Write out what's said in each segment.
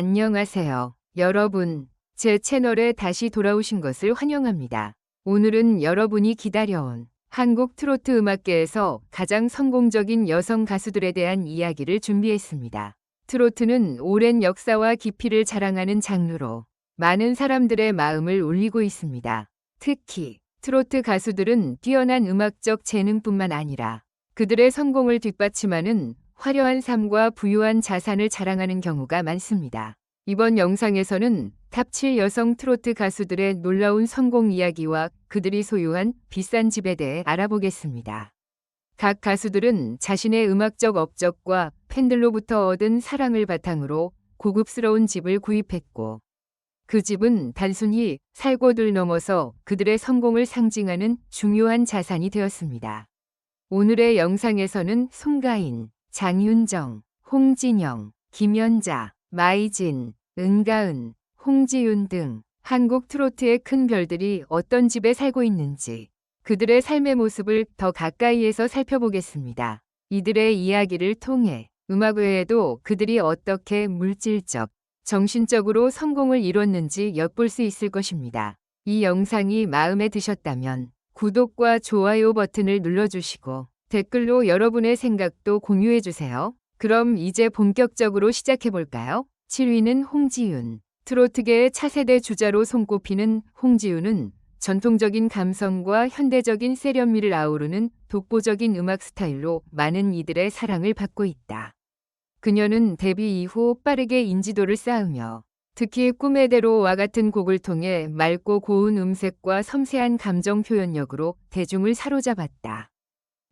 안녕하세요. 여러분, 제 채널에 다시 돌아오신 것을 환영합니다. 오늘은 여러분이 기다려온 한국 트로트 음악계에서 가장 성공적인 여성 가수들에 대한 이야기를 준비했습니다. 트로트는 오랜 역사와 깊이를 자랑하는 장르로 많은 사람들의 마음을 울리고 있습니다. 특히 트로트 가수들은 뛰어난 음악적 재능뿐만 아니라 그들의 성공을 뒷받침하는 화려한 삶과 부유한 자산을 자랑하는 경우가 많습니다. 이번 영상에서는 탑7 여성 트로트 가수들의 놀라운 성공 이야기와 그들이 소유한 비싼 집에 대해 알아보겠습니다. 각 가수들은 자신의 음악적 업적과 팬들로부터 얻은 사랑을 바탕으로 고급스러운 집을 구입했고 그 집은 단순히 살고들 넘어서 그들의 성공을 상징하는 중요한 자산이 되었습니다. 오늘의 영상에서는 송가인, 장윤정, 홍진영, 김연자, 마이진, 은가은, 홍지윤 등 한국 트로트의 큰 별들이 어떤 집에 살고 있는지 그들의 삶의 모습을 더 가까이에서 살펴보겠습니다. 이들의 이야기를 통해 음악 외에도 그들이 어떻게 물질적, 정신적으로 성공을 이뤘는지 엿볼 수 있을 것입니다. 이 영상이 마음에 드셨다면 구독과 좋아요 버튼을 눌러주시고 댓글로 여러분의 생각도 공유해주세요. 그럼 이제 본격적으로 시작해볼까요? 7위는 홍지윤. 트로트계의 차세대 주자로 손꼽히는 홍지윤은 전통적인 감성과 현대적인 세련미를 아우르는 독보적인 음악 스타일로 많은 이들의 사랑을 받고 있다. 그녀는 데뷔 이후 빠르게 인지도를 쌓으며 특히 꿈의 대로와 같은 곡을 통해 맑고 고운 음색과 섬세한 감정 표현력으로 대중을 사로잡았다.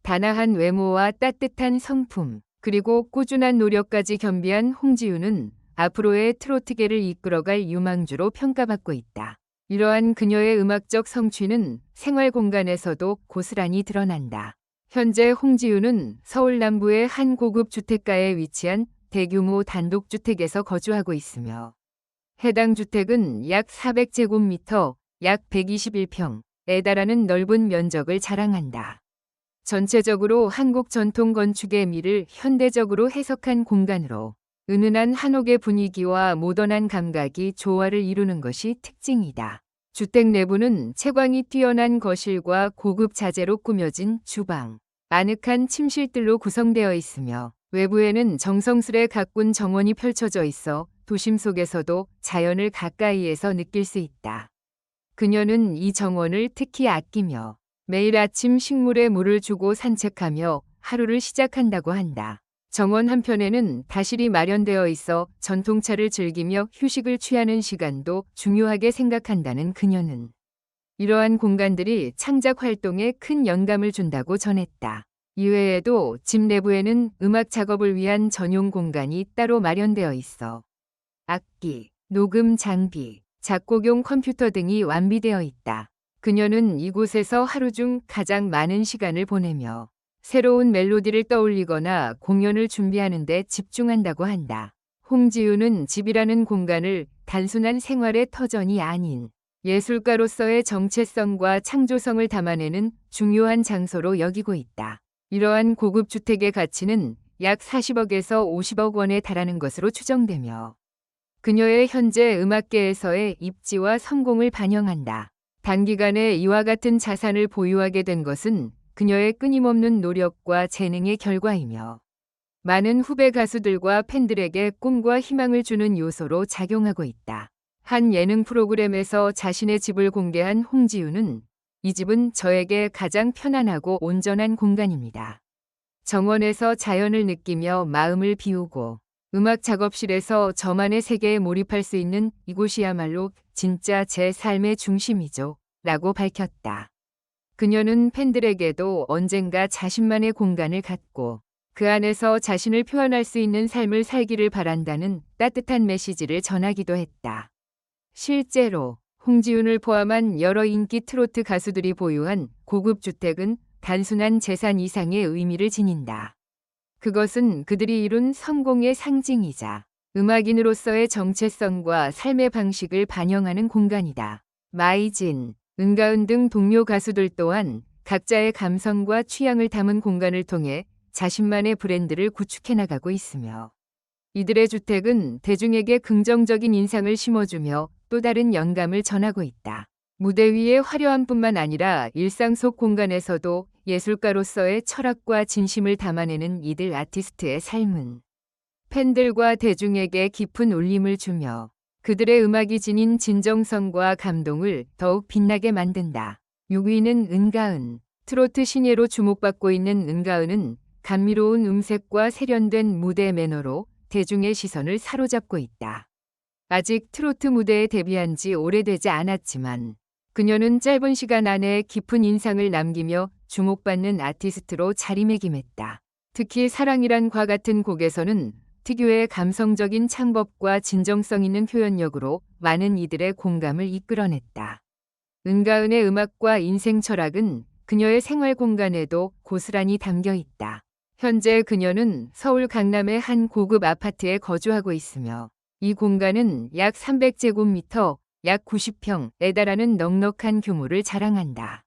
단아한 외모와 따뜻한 성품, 그리고 꾸준한 노력까지 겸비한 홍지윤은 앞으로의 트로트계를 이끌어갈 유망주로 평가받고 있다. 이러한 그녀의 음악적 성취는 생활 공간에서도 고스란히 드러난다. 현재 홍지윤은 서울 남부의 한 고급 주택가에 위치한 대규모 단독주택에서 거주하고 있으며 해당 주택은 약 400제곱미터, 약 121평에 달하는 넓은 면적을 자랑한다. 전체적으로 한국 전통 건축의 미를 현대적으로 해석한 공간으로 은은한 한옥의 분위기와 모던한 감각이 조화를 이루는 것이 특징이다. 주택 내부는 채광이 뛰어난 거실과 고급 자재로 꾸며진 주방, 아늑한 침실들로 구성되어 있으며 외부에는 정성스레 가꾼 정원이 펼쳐져 있어 도심 속에서도 자연을 가까이에서 느낄 수 있다. 그녀는 이 정원을 특히 아끼며 매일 아침 식물에 물을 주고 산책하며 하루를 시작한다고 한다. 정원 한편에는 다실이 마련되어 있어 전통차를 즐기며 휴식을 취하는 시간도 중요하게 생각한다는 그녀는 이러한 공간들이 창작 활동에 큰 영감을 준다고 전했다. 이외에도 집 내부에는 음악 작업을 위한 전용 공간이 따로 마련되어 있어 악기, 녹음 장비, 작곡용 컴퓨터 등이 완비되어 있다. 그녀는 이곳에서 하루 중 가장 많은 시간을 보내며 새로운 멜로디를 떠올리거나 공연을 준비하는 데 집중한다고 한다. 홍지윤은 집이라는 공간을 단순한 생활의 터전이 아닌 예술가로서의 정체성과 창조성을 담아내는 중요한 장소로 여기고 있다. 이러한 고급 주택의 가치는 약 40억에서 50억 원에 달하는 것으로 추정되며 그녀의 현재 음악계에서의 입지와 성공을 반영한다. 단기간에 이와 같은 자산을 보유하게 된 것은 그녀의 끊임없는 노력과 재능의 결과이며 많은 후배 가수들과 팬들에게 꿈과 희망을 주는 요소로 작용하고 있다. 한 예능 프로그램에서 자신의 집을 공개한 홍지윤은 이 집은 저에게 가장 편안하고 온전한 공간입니다. 정원에서 자연을 느끼며 마음을 비우고 음악 작업실에서 저만의 세계에 몰입할 수 있는 이곳이야말로 진짜 제 삶의 중심이죠. 라고 밝혔다. 그녀는 팬들에게도 언젠가 자신만의 공간을 갖고 그 안에서 자신을 표현할 수 있는 삶을 살기를 바란다는 따뜻한 메시지를 전하기도 했다. 실제로 홍지윤을 포함한 여러 인기 트로트 가수들이 보유한 고급 주택은 단순한 재산 이상의 의미를 지닌다. 그것은 그들이 이룬 성공의 상징이자 음악인으로서의 정체성과 삶의 방식을 반영하는 공간이다. 마이진, 은가은 등 동료 가수들 또한 각자의 감성과 취향을 담은 공간을 통해 자신만의 브랜드를 구축해 나가고 있으며 이들의 주택은 대중에게 긍정적인 인상을 심어주며 또 다른 영감을 전하고 있다. 무대 위의 화려함뿐만 아니라 일상 속 공간에서도 예술가로서의 철학과 진심을 담아내는 이들 아티스트의 삶은 팬들과 대중에게 깊은 울림을 주며 그들의 음악이 지닌 진정성과 감동을 더욱 빛나게 만든다. 6위는 은가은. 트로트 신예로 주목받고 있는 은가은은 감미로운 음색과 세련된 무대 매너로 대중의 시선을 사로잡고 있다. 아직 트로트 무대에 데뷔한 지 오래되지 않았지만 그녀는 짧은 시간 안에 깊은 인상을 남기며 주목받는 아티스트로 자리매김했다. 특히 사랑이란 과 같은 곡에서는 특유의 감성적인 창법과 진정성 있는 표현력으로 많은 이들의 공감을 이끌어냈다. 은가은의 음악과 인생 철학은 그녀의 생활 공간에도 고스란히 담겨 있다. 현재 그녀는 서울 강남의 한 고급 아파트에 거주하고 있으며 이 공간은 약 300제곱미터, 약 90평에 달하는 넉넉한 규모를 자랑한다.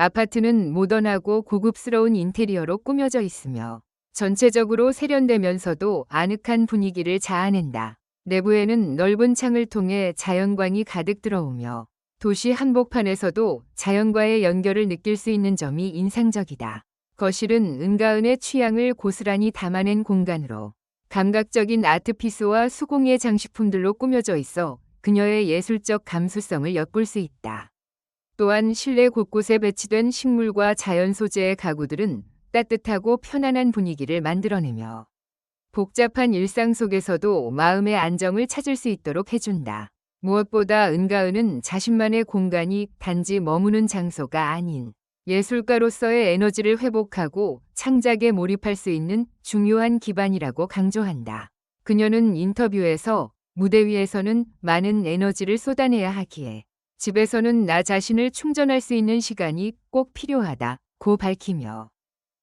아파트는 모던하고 고급스러운 인테리어로 꾸며져 있으며 전체적으로 세련되면서도 아늑한 분위기를 자아낸다. 내부에는 넓은 창을 통해 자연광이 가득 들어오며 도시 한복판에서도 자연과의 연결을 느낄 수 있는 점이 인상적이다. 거실은 은가은의 취향을 고스란히 담아낸 공간으로 감각적인 아트피스와 수공예 장식품들로 꾸며져 있어 그녀의 예술적 감수성을 엿볼 수 있다. 또한 실내 곳곳에 배치된 식물과 자연 소재의 가구들은 따뜻하고 편안한 분위기를 만들어내며 복잡한 일상 속에서도 마음의 안정을 찾을 수 있도록 해준다. 무엇보다 은가은은 자신만의 공간이 단지 머무는 장소가 아닌 예술가로서의 에너지를 회복하고 창작에 몰입할 수 있는 중요한 기반이라고 강조한다. 그녀는 인터뷰에서 무대 위에서는 많은 에너지를 쏟아내야 하기에 집에서는 나 자신을 충전할 수 있는 시간이 꼭 필요하다 고 밝히며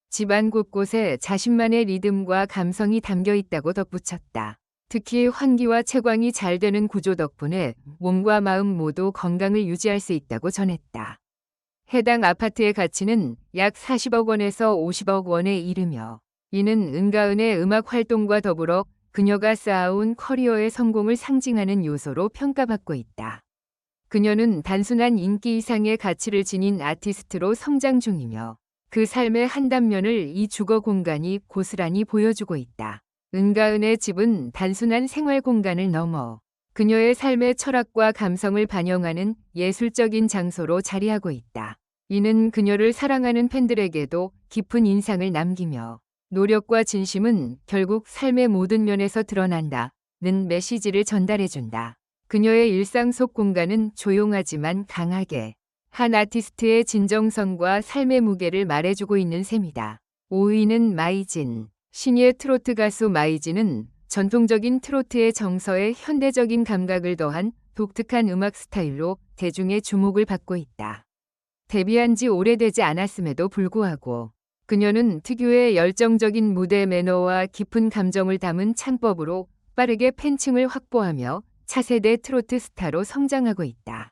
집안 곳곳에 자신만의 리듬과 감성이 담겨 있다고 덧붙였다. 특히 환기와 채광이 잘 되는 구조 덕분에 몸과 마음 모두 건강을 유지할 수 있다고 전했다. 해당 아파트의 가치는 약 40억 원에서 50억 원에 이르며 이는 은가은의 음악 활동과 더불어 그녀가 쌓아온 커리어의 성공을 상징하는 요소로 평가받고 있다. 그녀는 단순한 인기 이상의 가치를 지닌 아티스트로 성장 중이며 그 삶의 한 단면을 이 주거 공간이 고스란히 보여주고 있다. 은가은의 집은 단순한 생활 공간을 넘어 그녀의 삶의 철학과 감성을 반영하는 예술적인 장소로 자리하고 있다. 이는 그녀를 사랑하는 팬들에게도 깊은 인상을 남기며 노력과 진심은 결국 삶의 모든 면에서 드러난다 는 메시지를 전달해준다. 그녀의 일상 속 공간은 조용하지만 강하게 한 아티스트의 진정성과 삶의 무게를 말해주고 있는 셈이다. 5위는 마이진. 신예 트로트 가수 마이진은 전통적인 트로트의 정서에 현대적인 감각을 더한 독특한 음악 스타일로 대중의 주목을 받고 있다. 데뷔한 지 오래되지 않았음에도 불구하고 그녀는 특유의 열정적인 무대 매너와 깊은 감정을 담은 창법으로 빠르게 팬층을 확보하며 차세대 트로트 스타로 성장하고 있다.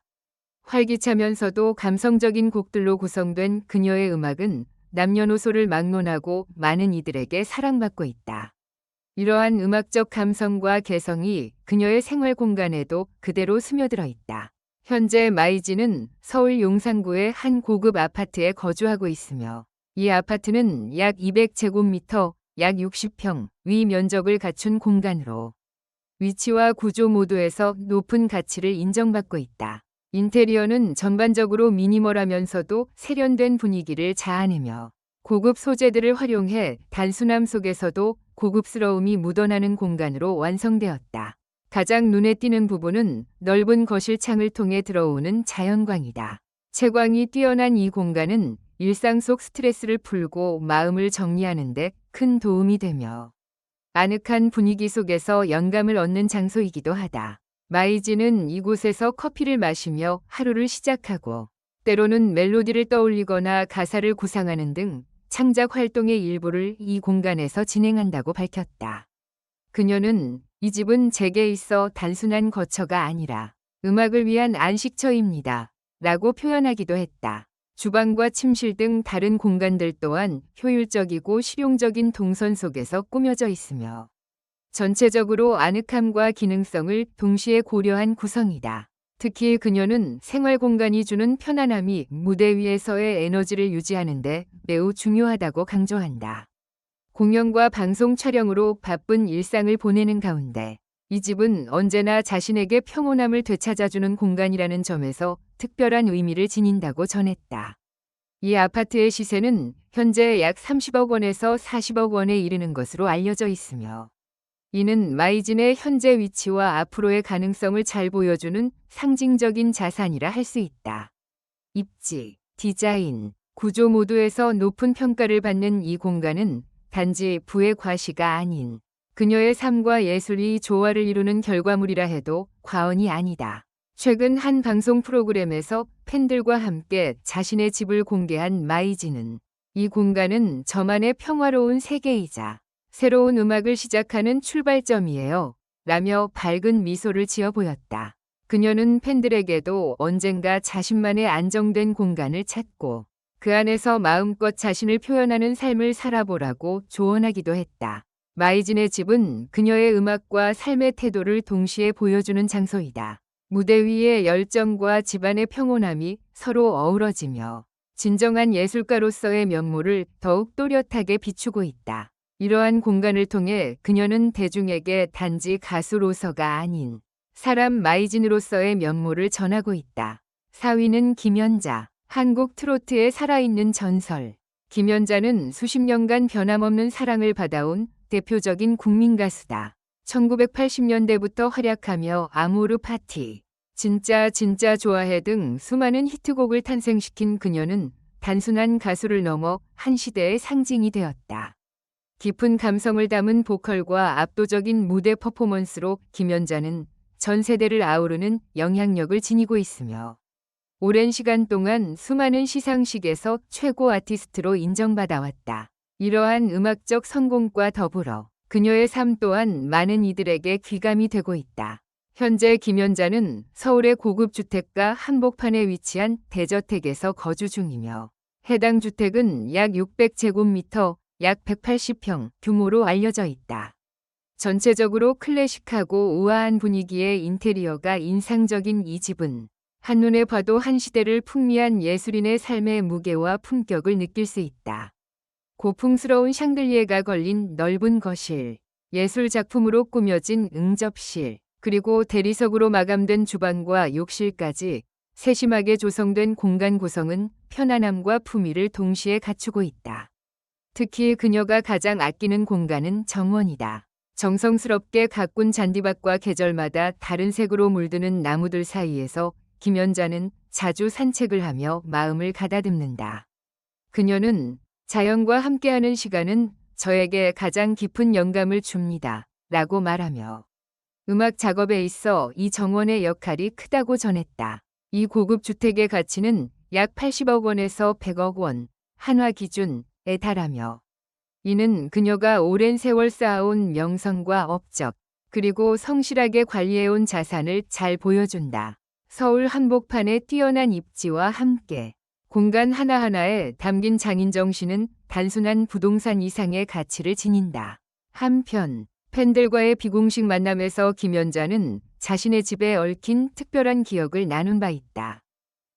활기차면서도 감성적인 곡들로 구성된 그녀의 음악은 남녀노소를 막론하고 많은 이들에게 사랑받고 있다. 이러한 음악적 감성과 개성이 그녀의 생활 공간에도 그대로 스며들어 있다. 현재 마이지는 서울 용산구의 한 고급 아파트에 거주하고 있으며 이 아파트는 약 200제곱미터, 약 60평 위 면적을 갖춘 공간으로 위치와 구조 모두에서 높은 가치를 인정받고 있다. 인테리어는 전반적으로 미니멀하면서도 세련된 분위기를 자아내며 고급 소재들을 활용해 단순함 속에서도 고급스러움이 묻어나는 공간으로 완성되었다. 가장 눈에 띄는 부분은 넓은 거실 창을 통해 들어오는 자연광이다. 채광이 뛰어난 이 공간은 일상 속 스트레스를 풀고 마음을 정리하는 데 큰 도움이 되며 아늑한 분위기 속에서 영감을 얻는 장소이기도 하다. 마이지는 이곳에서 커피를 마시며 하루를 시작하고 때로는 멜로디를 떠올리거나 가사를 구상하는 등 창작 활동의 일부를 이 공간에서 진행한다고 밝혔다. 그녀는 이 집은 제게 있어 단순한 거처가 아니라 음악을 위한 안식처입니다. 라고 표현하기도 했다. 주방과 침실 등 다른 공간들 또한 효율적이고 실용적인 동선 속에서 꾸며져 있으며 전체적으로 아늑함과 기능성을 동시에 고려한 구성이다. 특히 그녀는 생활 공간이 주는 편안함이 무대 위에서의 에너지를 유지하는데 매우 중요하다고 강조한다. 공연과 방송 촬영으로 바쁜 일상을 보내는 가운데 이 집은 언제나 자신에게 평온함을 되찾아주는 공간이라는 점에서 특별한 의미를 지닌다고 전했다. 이 아파트의 시세는 현재 약 30억 원에서 40억 원에 이르는 것으로 알려져 있으며 이는 마이진의 현재 위치와 앞으로의 가능성을 잘 보여주는 상징적인 자산이라 할 수 있다. 입지, 디자인, 구조 모두에서 높은 평가를 받는 이 공간은 단지 부의 과시가 아닌 그녀의 삶과 예술이 조화를 이루는 결과물이라 해도 과언이 아니다. 최근 한 방송 프로그램에서 팬들과 함께 자신의 집을 공개한 마이지는 이 공간은 저만의 평화로운 세계이자 새로운 음악을 시작하는 출발점이에요. 라며 밝은 미소를 지어 보였다. 그녀는 팬들에게도 언젠가 자신만의 안정된 공간을 찾고 그 안에서 마음껏 자신을 표현하는 삶을 살아보라고 조언하기도 했다. 마이진의 집은 그녀의 음악과 삶의 태도를 동시에 보여주는 장소이다. 무대 위의 열정과 집안의 평온함이 서로 어우러지며 진정한 예술가로서의 면모를 더욱 또렷하게 비추고 있다. 이러한 공간을 통해 그녀는 대중에게 단지 가수로서가 아닌 사람 마이진으로서의 면모를 전하고 있다. 4위는 김연자, 한국 트로트의 살아있는 전설. 김연자는 수십 년간 변함없는 사랑을 받아온 대표적인 국민 가수다. 1980년대부터 활약하며 아모르 파티, 진짜 진짜 좋아해 등 수많은 히트곡을 탄생시킨 그녀는 단순한 가수를 넘어 한 시대의 상징이 되었다. 깊은 감성을 담은 보컬과 압도적인 무대 퍼포먼스로 김연자는 전 세대를 아우르는 영향력을 지니고 있으며 오랜 시간 동안 수많은 시상식에서 최고 아티스트로 인정받아 왔다. 이러한 음악적 성공과 더불어 그녀의 삶 또한 많은 이들에게 귀감이 되고 있다. 현재 김연자는 서울의 고급 주택가 한복판에 위치한 대저택에서 거주 중이며 해당 주택은 약 600제곱미터, 약 180평 규모로 알려져 있다. 전체적으로 클래식하고 우아한 분위기의 인테리어가 인상적인 이 집은 한눈에 봐도 한 시대를 풍미한 예술인의 삶의 무게와 품격을 느낄 수 있다. 고풍스러운 샹들리에가 걸린 넓은 거실, 예술 작품으로 꾸며진 응접실, 그리고 대리석으로 마감된 주방과 욕실까지 세심하게 조성된 공간 구성은 편안함과 품위를 동시에 갖추고 있다. 특히 그녀가 가장 아끼는 공간은 정원이다. 정성스럽게 가꾼 잔디밭과 계절마다 다른 색으로 물드는 나무들 사이에서 김연자는 자주 산책을 하며 마음을 가다듬는다. 그녀는 자연과 함께하는 시간은 저에게 가장 깊은 영감을 줍니다. 라고 말하며 음악 작업에 있어 이 정원의 역할이 크다고 전했다. 이 고급 주택의 가치는 약 80억 원에서 100억 원, 한화 기준에 달하며 이는 그녀가 오랜 세월 쌓아온 명성과 업적, 그리고 성실하게 관리해온 자산을 잘 보여준다. 서울 한복판의 뛰어난 입지와 함께 공간 하나하나에 담긴 장인 정신은 단순한 부동산 이상의 가치를 지닌다. 한편 팬들과의 비공식 만남에서 김연자는 자신의 집에 얽힌 특별한 기억을 나눈 바 있다.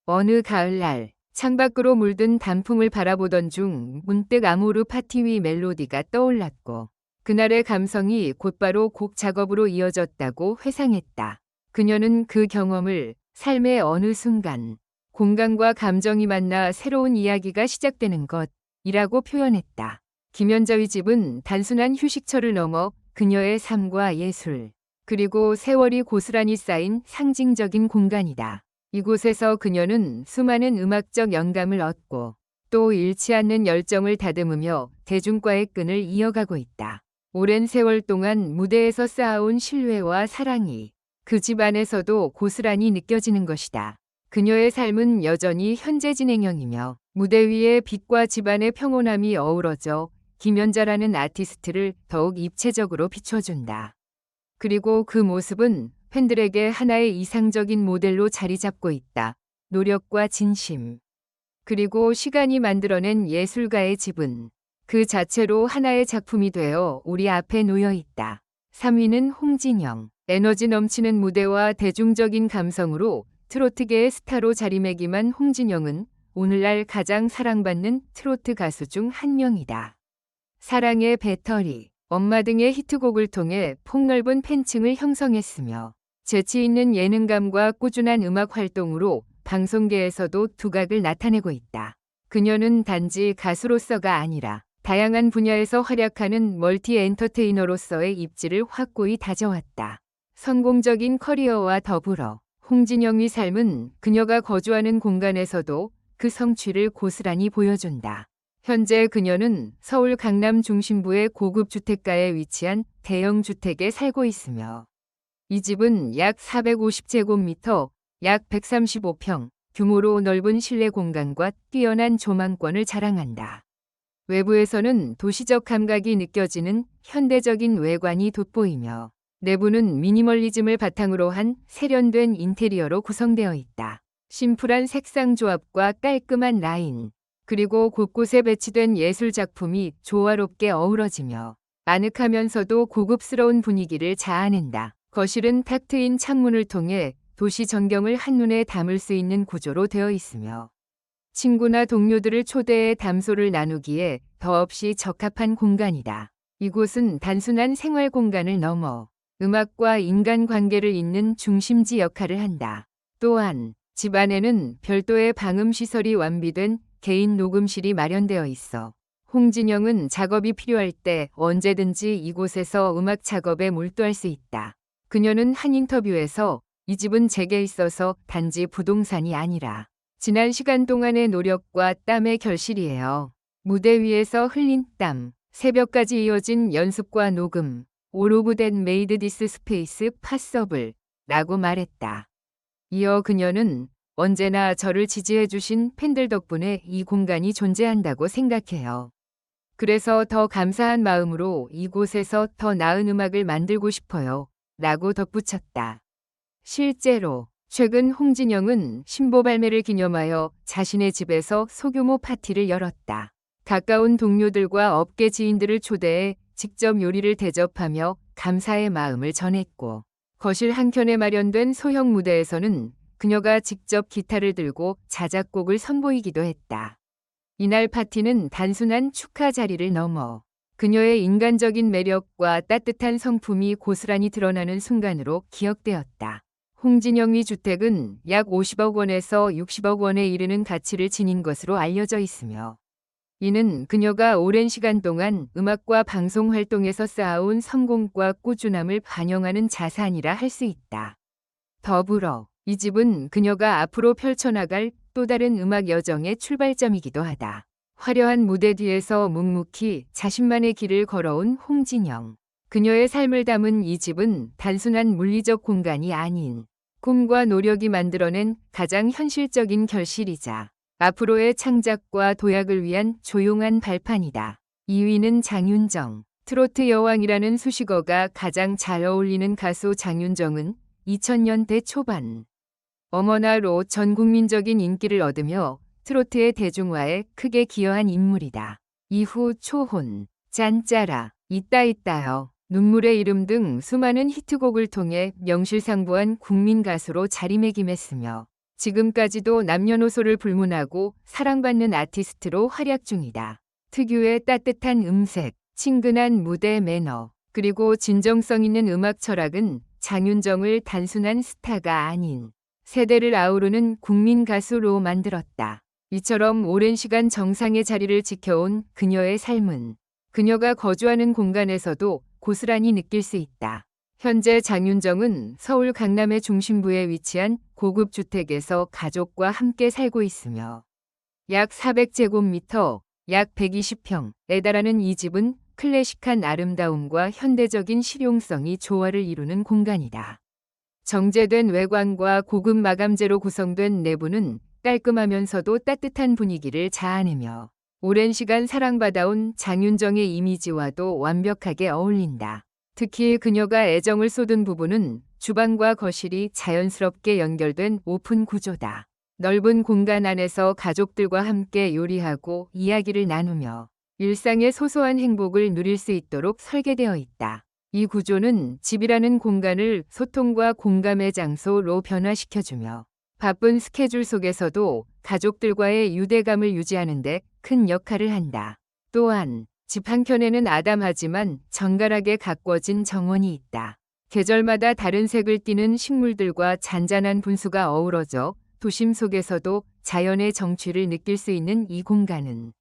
어느 가을날 창밖으로 물든 단풍을 바라보던 중 문득 아모르 파티 위 멜로디가 떠올랐고 그날의 감성이 곧바로 곡 작업으로 이어졌다고 회상했다. 그녀는 그 경험을 삶의 어느 순간 공간과 감정이 만나 새로운 이야기가 시작되는 것이라고 표현했다. 김연자의 집은 단순한 휴식처를 넘어 그녀의 삶과 예술, 그리고 세월이 고스란히 쌓인 상징적인 공간이다. 이곳에서 그녀는 수많은 음악적 영감을 얻고 또 잃지 않는 열정을 다듬으며 대중과의 끈을 이어가고 있다. 오랜 세월 동안 무대에서 쌓아온 신뢰와 사랑이 그 집 안에서도 고스란히 느껴지는 것이다. 그녀의 삶은 여전히 현재 진행형이며 무대 위에 빛과 집안의 평온함이 어우러져 김연자라는 아티스트를 더욱 입체적으로 비춰준다. 그리고 그 모습은 팬들에게 하나의 이상적인 모델로 자리 잡고 있다. 노력과 진심. 그리고 시간이 만들어낸 예술가의 집은 그 자체로 하나의 작품이 되어 우리 앞에 놓여 있다. 3위는 홍진영. 에너지 넘치는 무대와 대중적인 감성으로 트로트계의 스타로 자리매김한 홍진영은 오늘날 가장 사랑받는 트로트 가수 중 한 명이다. 사랑의 배터리, 엄마 등의 히트곡을 통해 폭넓은 팬층을 형성했으며 재치 있는 예능감과 꾸준한 음악 활동으로 방송계에서도 두각을 나타내고 있다. 그녀는 단지 가수로서가 아니라 다양한 분야에서 활약하는 멀티 엔터테이너로서의 입지를 확고히 다져왔다. 성공적인 커리어와 더불어 홍진영의 삶은 그녀가 거주하는 공간에서도 그 성취를 고스란히 보여준다. 현재 그녀는 서울 강남 중심부의 고급 주택가에 위치한 대형 주택에 살고 있으며 이 집은 약 450제곱미터, 약 135평, 규모로 넓은 실내 공간과 뛰어난 조망권을 자랑한다. 외부에서는 도시적 감각이 느껴지는 현대적인 외관이 돋보이며 내부는 미니멀리즘을 바탕으로 한 세련된 인테리어로 구성되어 있다. 심플한 색상 조합과 깔끔한 라인, 그리고 곳곳에 배치된 예술 작품이 조화롭게 어우러지며 아늑하면서도 고급스러운 분위기를 자아낸다. 거실은 탁 트인 창문을 통해 도시 전경을 한눈에 담을 수 있는 구조로 되어 있으며 친구나 동료들을 초대해 담소를 나누기에 더없이 적합한 공간이다. 이곳은 단순한 생활 공간을 넘어 음악과 인간 관계를 잇는 중심지 역할을 한다. 또한 집 안에는 별도의 방음 시설이 완비된 개인 녹음실이 마련되어 있어 홍진영은 작업이 필요할 때 언제든지 이곳에서 음악 작업에 몰두할 수 있다. 그녀는 한 인터뷰에서 이 집은 제게 있어서 단지 부동산이 아니라 지난 시간 동안의 노력과 땀의 결실이에요. 무대 위에서 흘린 땀, 새벽까지 이어진 연습과 녹음, All of that made this space possible 라고 말했다. 이어 그녀는 언제나 저를 지지해주신 팬들 덕분에 이 공간이 존재한다고 생각해요. 그래서 더 감사한 마음으로 이곳에서 더 나은 음악을 만들고 싶어요. 라고 덧붙였다. 실제로 최근 홍진영은 신보 발매를 기념하여 자신의 집에서 소규모 파티를 열었다. 가까운 동료들과 업계 지인들을 초대해 직접 요리를 대접하며 감사의 마음을 전했고 거실 한켠에 마련된 소형 무대에서는 그녀가 직접 기타를 들고 자작곡을 선보이기도 했다. 이날 파티는 단순한 축하 자리를 넘어 그녀의 인간적인 매력과 따뜻한 성품이 고스란히 드러나는 순간으로 기억되었다. 홍진영의 주택은 약 50억 원에서 60억 원에 이르는 가치를 지닌 것으로 알려져 있으며 이는 그녀가 오랜 시간 동안 음악과 방송 활동에서 쌓아온 성공과 꾸준함을 반영하는 자산이라 할 수 있다. 더불어 이 집은 그녀가 앞으로 펼쳐나갈 또 다른 음악 여정의 출발점이기도 하다. 화려한 무대 뒤에서 묵묵히 자신만의 길을 걸어온 홍진영. 그녀의 삶을 담은 이 집은 단순한 물리적 공간이 아닌 꿈과 노력이 만들어낸 가장 현실적인 결실이자 앞으로의 창작과 도약을 위한 조용한 발판이다. 2위는 장윤정. 트로트 여왕이라는 수식어가 가장 잘 어울리는 가수 장윤정은 2000년대 초반 어머나로 전 국민적인 인기를 얻으며 트로트의 대중화에 크게 기여한 인물이다. 이후 초혼, 있다 있다요, 눈물의 이름 등 수많은 히트곡을 통해 명실상부한 국민 가수로 자리매김했으며 지금까지도 남녀노소를 불문하고 사랑받는 아티스트로 활약 중이다. 특유의 따뜻한 음색, 친근한 무대 매너, 그리고 진정성 있는 음악 철학은 장윤정을 단순한 스타가 아닌 세대를 아우르는 국민 가수로 만들었다. 이처럼 오랜 시간 정상의 자리를 지켜온 그녀의 삶은 그녀가 거주하는 공간에서도 고스란히 느낄 수 있다. 현재 장윤정은 서울 강남의 중심부에 위치한 고급 주택에서 가족과 함께 살고 있으며 약 400제곱미터, 약 120평에 달하는 이 집은 클래식한 아름다움과 현대적인 실용성이 조화를 이루는 공간이다. 정제된 외관과 고급 마감재로 구성된 내부는 깔끔하면서도 따뜻한 분위기를 자아내며 오랜 시간 사랑받아온 장윤정의 이미지와도 완벽하게 어울린다. 특히 그녀가 애정을 쏟은 부분은 주방과 거실이 자연스럽게 연결된 오픈 구조다. 넓은 공간 안에서 가족들과 함께 요리하고 이야기를 나누며 일상의 소소한 행복을 누릴 수 있도록 설계되어 있다. 이 구조는 집이라는 공간을 소통과 공감의 장소로 변화시켜주며 바쁜 스케줄 속에서도 가족들과의 유대감을 유지하는 데 큰 역할을 한다. 또한 집 한켠에는 아담하지만 정갈하게 가꿔진 정원이 있다. 계절마다 다른 색을 띠는 식물들과 잔잔한 분수가 어우러져 도심 속에서도 자연의 정취를 느낄 수 있는 이 공간은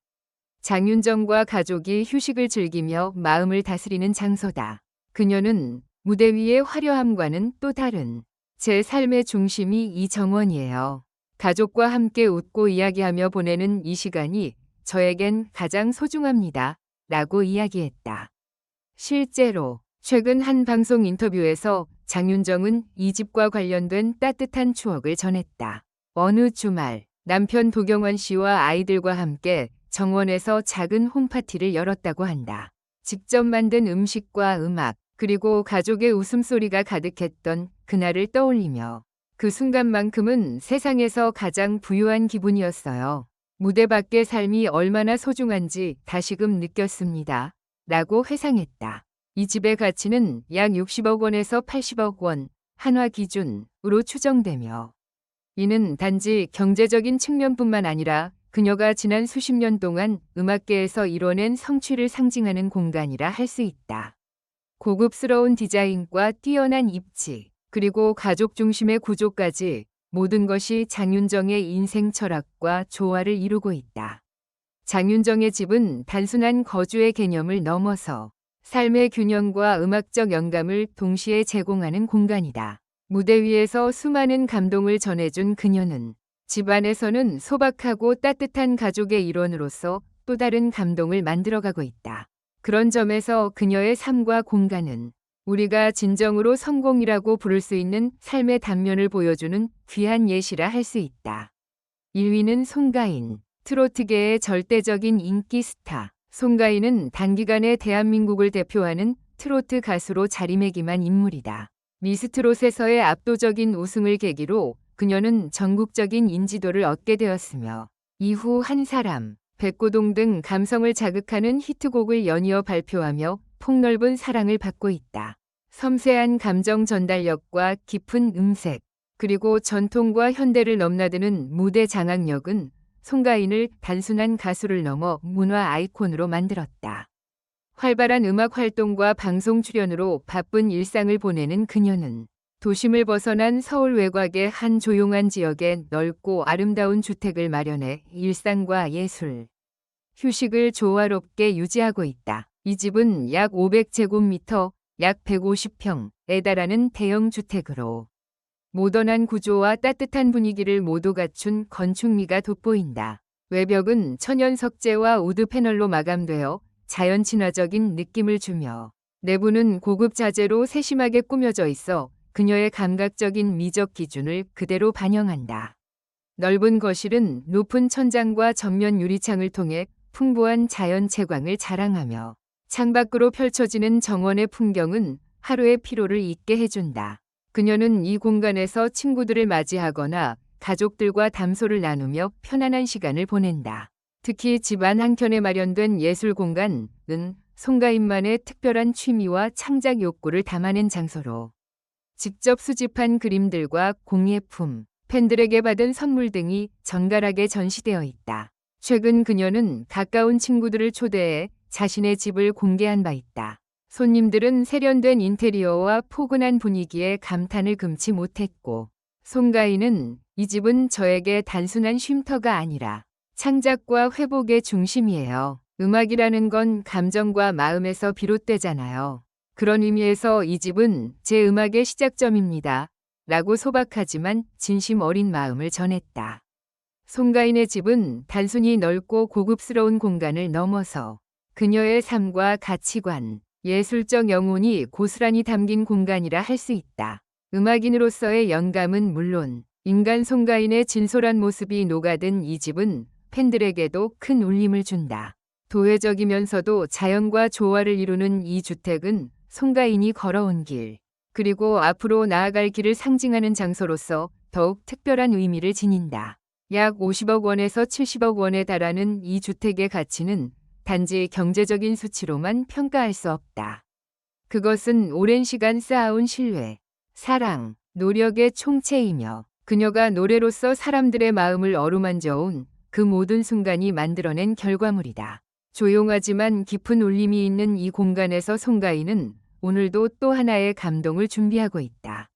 장윤정과 가족이 휴식을 즐기며 마음을 다스리는 장소다. 그녀는 무대 위의 화려함과는 또 다른 제 삶의 중심이 이 정원이에요. 가족과 함께 웃고 이야기하며 보내는 이 시간이 저에겐 가장 소중합니다. 라고 이야기했다. 실제로 최근 한 방송 인터뷰에서 장윤정은 이 집과 관련된 따뜻한 추억을 전했다. 어느 주말 남편 도경원 씨와 아이들과 함께 정원에서 작은 홈파티를 열었다고 한다. 직접 만든 음식과 음악, 그리고 가족의 웃음소리가 가득했던 그날을 떠올리며 그 순간만큼은 세상에서 가장 부유한 기분이었어요. 무대 밖의 삶이 얼마나 소중한지 다시금 느꼈습니다. 라고 회상했다. 이 집의 가치는 약 60억 원에서 80억 원, 한화 기준으로 추정되며 이는 단지 경제적인 측면뿐만 아니라 그녀가 지난 수십 년 동안 음악계에서 이뤄낸 성취를 상징하는 공간이라 할 수 있다. 고급스러운 디자인과 뛰어난 입지, 그리고 가족 중심의 구조까지 모든 것이 장윤정의 인생 철학과 조화를 이루고 있다. 장윤정의 집은 단순한 거주의 개념을 넘어서 삶의 균형과 음악적 영감을 동시에 제공하는 공간이다. 무대 위에서 수많은 감동을 전해준 그녀는 집안에서는 소박하고 따뜻한 가족의 일원으로서 또 다른 감동을 만들어가고 있다. 그런 점에서 그녀의 삶과 공간은 우리가 진정으로 성공이라고 부를 수 있는 삶의 단면을 보여주는 귀한 예시라 할 수 있다. 1위는 송가인, 트로트계의 절대적인 인기 스타. 송가인은 단기간에 대한민국을 대표하는 트로트 가수로 자리매김한 인물이다. 미스트롯에서의 압도적인 우승을 계기로 그녀는 전국적인 인지도를 얻게 되었으며 이후 한 사람, 백고동 등 감성을 자극하는 히트곡을 연이어 발표하며 폭넓은 사랑을 받고 있다. 섬세한 감정 전달력과 깊은 음색, 그리고 전통과 현대를 넘나드는 무대 장악력은 송가인을 단순한 가수를 넘어 문화 아이콘으로 만들었다. 활발한 음악 활동과 방송 출연으로 바쁜 일상을 보내는 그녀는 도심을 벗어난 서울 외곽의 한 조용한 지역에 넓고 아름다운 주택을 마련해 일상과 예술, 휴식을 조화롭게 유지하고 있다. 이 집은 약 500제곱미터, 약 150평에 달하는 대형 주택으로 모던한 구조와 따뜻한 분위기를 모두 갖춘 건축미가 돋보인다. 외벽은 천연 석재와 우드 패널로 마감되어 자연 친화적인 느낌을 주며 내부는 고급 자재로 세심하게 꾸며져 있어 그녀의 감각적인 미적 기준을 그대로 반영한다. 넓은 거실은 높은 천장과 전면 유리창을 통해 풍부한 자연 채광을 자랑하며 창밖으로 펼쳐지는 정원의 풍경은 하루의 피로를 잊게 해준다. 그녀는 이 공간에서 친구들을 맞이하거나 가족들과 담소를 나누며 편안한 시간을 보낸다. 특히 집안 한켠에 마련된 예술 공간은 송가인만의 특별한 취미와 창작 욕구를 담아낸 장소로 직접 수집한 그림들과 공예품, 팬들에게 받은 선물 등이 정갈하게 전시되어 있다. 최근 그녀는 가까운 친구들을 초대해 자신의 집을 공개한 바 있다. 손님들은 세련된 인테리어와 포근한 분위기에 감탄을 금치 못했고, 송가인은 이 집은 저에게 단순한 쉼터가 아니라 창작과 회복의 중심이에요. 음악이라는 건 감정과 마음에서 비롯되잖아요. 그런 의미에서 이 집은 제 음악의 시작점입니다. 라고 소박하지만 진심 어린 마음을 전했다. 송가인의 집은 단순히 넓고 고급스러운 공간을 넘어서 그녀의 삶과 가치관, 예술적 영혼이 고스란히 담긴 공간이라 할 수 있다. 음악인으로서의 영감은 물론 인간 송가인의 진솔한 모습이 녹아든 이 집은 팬들에게도 큰 울림을 준다. 도회적이면서도 자연과 조화를 이루는 이 주택은 송가인이 걸어온 길, 그리고 앞으로 나아갈 길을 상징하는 장소로서 더욱 특별한 의미를 지닌다. 약 50억 원에서 70억 원에 달하는 이 주택의 가치는 단지 경제적인 수치로만 평가할 수 없다. 그것은 오랜 시간 쌓아온 신뢰, 사랑, 노력의 총체이며 그녀가 노래로서 사람들의 마음을 어루만져온 그 모든 순간이 만들어낸 결과물이다. 조용하지만 깊은 울림이 있는 이 공간에서 송가인은 오늘도 또 하나의 감동을 준비하고 있다.